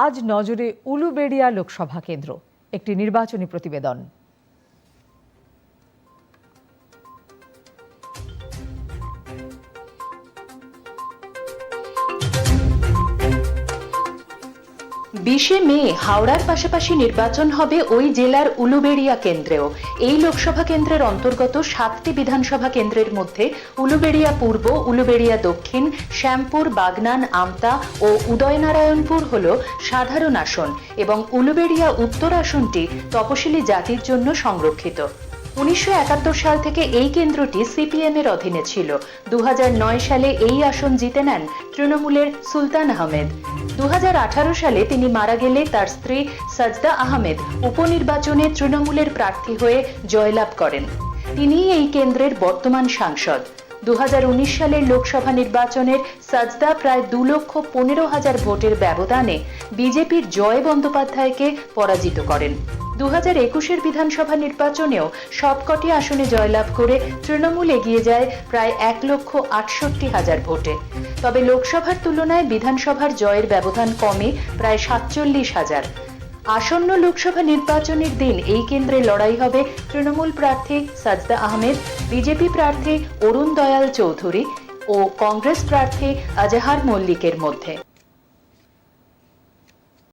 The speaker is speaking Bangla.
আজ নজরে উলুবেড়িয়া লোকসভা কেন্দ্র একটি নির্বাচনী প্রতিবেদন। বিশে মে হাওড়ার পাশাপাশি নির্বাচন হবে ওই জেলার উলুবেড়িয়া কেন্দ্রেও। এই লোকসভা কেন্দ্রের অন্তর্গত সাতটি বিধানসভা কেন্দ্রের মধ্যে উলুবেড়িয়া পূর্ব, উলুবেড়িয়া দক্ষিণ, শ্যামপুর, বাগনান, আমতা ও উদয়নারায়ণপুর হল সাধারণ আসন এবং উলুবেড়িয়া উত্তর আসনটি তপশিলি জাতির জন্য সংরক্ষিত। উনিশশো একাত্তর সাল থেকে এই কেন্দ্রটি সিপিএম এর অধীনে ছিল। দু হাজার নয় সালে এই আসন জিতে নেন তৃণমূলের সুলতান আহমেদ। দু হাজার আঠারো সালে তিনি মারা গেলে তার স্ত্রী সাজদা আহমেদ উপনির্বাচনে তৃণমূলের প্রার্থী হয়ে জয়লাভ করেন। তিনি এই কেন্দ্রের বর্তমান সাংসদ। দু হাজার উনিশ সালের লোকসভা নির্বাচনের সাজদা প্রায় দু লক্ষ পনেরো হাজার ভোটের ব্যবধানে বিজেপির জয় বন্দ্যোপাধ্যায়কে পরাজিত করেন। দু বিধানসভা নির্বাচনেও সবকটি আসনে জয়লাভ করে তৃণমূল এগিয়ে যায় প্রায় এক লক্ষ আটষট্টি হাজার ভোটে। তবে লোকসভার তুলনায় বিধানসভার জয়ের ব্যবধান কমে প্রায় সাতচল্লিশ হাজার। আসন্ন লোকসভা নির্বাচনের দিন এই কেন্দ্রে লড়াই হবে তৃণমূল প্রার্থী সাজদা আহমেদ, বিজেপি প্রার্থী অরুণ দয়াল চৌধুরী ও কংগ্রেস প্রার্থী আজাহার মল্লিকের মধ্যে।